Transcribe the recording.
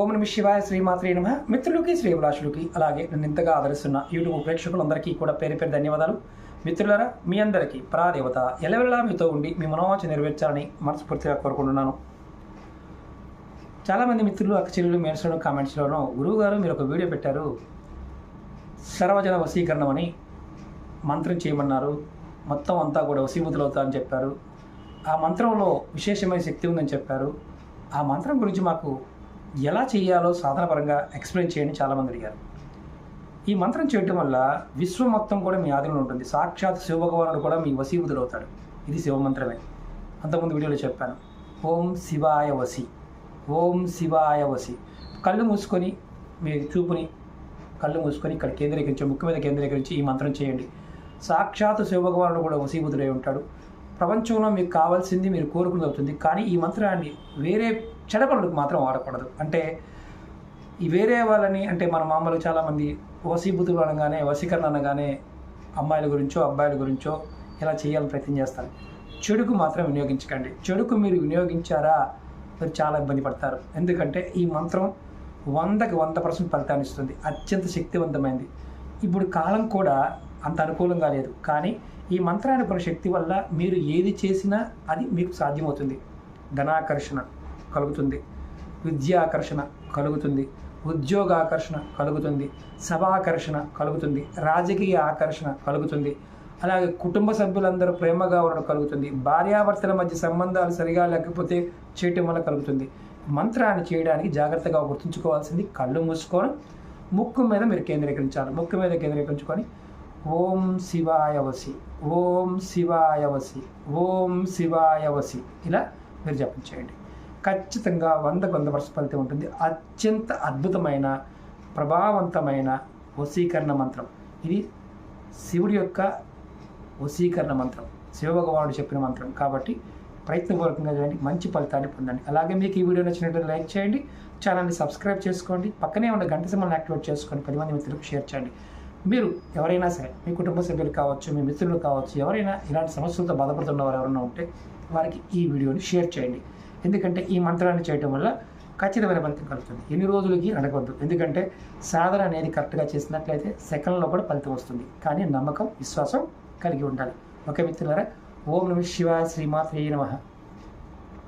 ఓం నమ శివాయ శ్రీమాత్రే నమ. మిత్రులకి శ్రీభిలాషులకి అలాగే నన్ను ఇంతగా ఆదరిస్తున్న యూట్యూబ్ ప్రేక్షకులందరికీ కూడా పేరు పేరు ధన్యవాదాలు. మిత్రులారా మీ అందరికీ ప్రాదేవత ఎలవెల్లా మీతో ఉండి మీ మనోవాంఛ నెరవేర్చాలని మనస్ఫూర్తిగా కోరుకుంటున్నాను. చాలామంది మిత్రులు అక్కచెల్లు చెల్లెలు కామెంట్స్లోనూ గురువుగారు మీరు ఒక వీడియో పెట్టారు. సర్వజన వశీకరణం అని మంత్రం చేయమన్నారు. మొత్తం అంతా కూడా వశీభూతులు చెప్పారు. ఆ మంత్రంలో విశేషమైన శక్తి ఉందని చెప్పారు. ఆ మంత్రం గురించి మాకు ఎలా చేయాలో సాధనపరంగా ఎక్స్ప్లెయిన్ చేయండి చాలామంది అడిగారు. ఈ మంత్రం చేయటం వల్ల విశ్వం మొత్తం కూడా మీ ఆధీనంలో ఉంటుంది. సాక్షాత్ శివభగవానుడు కూడా మీ వశీభూతుడవుతాడు. ఇది శివమంత్రమే. అంతకుముందు వీడియోలో చెప్పాను. ఓం శివాయ వసి ఓం శివాయ వసి కళ్ళు మూసుకొని మీ చూపుని కళ్ళు మూసుకొని ఇక్కడ కేంద్రీకరించి ముక్కు మీద కేంద్రీకరించి ఈ మంత్రం చేయండి. సాక్షాత్ శివభగవానుడు కూడా వశీభూతుడై ఉంటాడు. ప్రపంచంలో మీకు కావాల్సింది మీరు కోరుకుని అవుతుంది. కానీ ఈ మంత్రాన్ని వేరే చెడ పనులకు మాత్రం వాడకూడదు. అంటే ఈ వేరే వాళ్ళని అంటే మన మామూలు చాలామంది వసీభూతులు అనగానే వసీకరణ అనగానే అమ్మాయిల గురించో అబ్బాయిల గురించో ఇలా చేయాలని ప్రయత్నం చేస్తారు. చెడుకు మాత్రం వినియోగించకండి. చెడుకు మీరు వినియోగించారా మీరు చాలా ఇబ్బంది పడతారు. ఎందుకంటే ఈ మంత్రం వందకి వంద పర్సెంట్ ఫలితాన్ని ఇస్తుంది. అత్యంత శక్తివంతమైంది. ఇప్పుడు కాలం కూడా అంత అనుకూలంగా లేదు. కానీ ఈ మంత్రానికి ఉన్న శక్తి వల్ల మీరు ఏది చేసినా అది మీకు సాధ్యమవుతుంది. ధనాకర్షణ. కలుగుతుంది. విద్యాకర్షణ కలుగుతుంది. ఉద్యోగ ఆకర్షణ కలుగుతుంది. సభాకర్షణ కలుగుతుంది. రాజకీయ ఆకర్షణ కలుగుతుంది. అలాగే కుటుంబ సభ్యులందరూ ప్రేమగా ఉండడం కలుగుతుంది. భార్యాభర్తల మధ్య సంబంధాలు సరిగా లేకపోతే చేయటం వల్ల కలుగుతుంది. మంత్రాన్ని చేయడానికి జాగ్రత్తగా గుర్తుంచుకోవాల్సింది కళ్ళు మూసుకోవడం ముక్కు మీద మీరు కేంద్రీకరించాలి. ముక్కు మీద కేంద్రీకరించుకొని ఓం శివాయవసి ఓం శివాయవసి ఓం శివాయవసి ఇలా మీరు జపం చేయండి. ఖచ్చితంగా వందకు వంద వర్ష ఫలితం ఉంటుంది. అత్యంత అద్భుతమైన ప్రభావవంతమైన వశీకరణ మంత్రం. ఇది శివుడి యొక్క వశీకరణ మంత్రం. శివభగవానుడు చెప్పిన మంత్రం. కాబట్టి ప్రయత్నపూర్వకంగా చేయండి మంచి ఫలితాన్ని పొందండి. అలాగే మీకు ఈ వీడియో నచ్చినట్లయితే లైక్ చేయండి ఛానల్ని సబ్స్క్రైబ్ చేసుకోండి పక్కనే ఉన్న గంట సింబల్ని యాక్టివేట్ చేసుకొని పది మంది మిత్రులకు షేర్ చేయండి. మీరు ఎవరైనా సరే మీ కుటుంబ సభ్యులు కావచ్చు మీ మిత్రులు కావచ్చు ఎవరైనా ఇలాంటి సమస్యలతో బాధపడుతున్న వారు ఎవరైనా ఉంటే వారికి ఈ వీడియోని షేర్ చేయండి. ఎందుకంటే ఈ మంత్రాన్ని చేయటం వల్ల ఖచ్చితమైన ఫలితం కలుగుతుంది. ఎన్ని రోజులకి అడగవద్దు ఎందుకంటే సాధన అనేది కరెక్ట్గా చేసినట్లయితే సెకండ్లో కూడా ఫలితం వస్తుంది. కానీ నమ్మకం విశ్వాసం కలిగి ఉండాలి. ఓకే మిత్రులారా ఓం నమ శివ శ్రీమాత్రే నమ.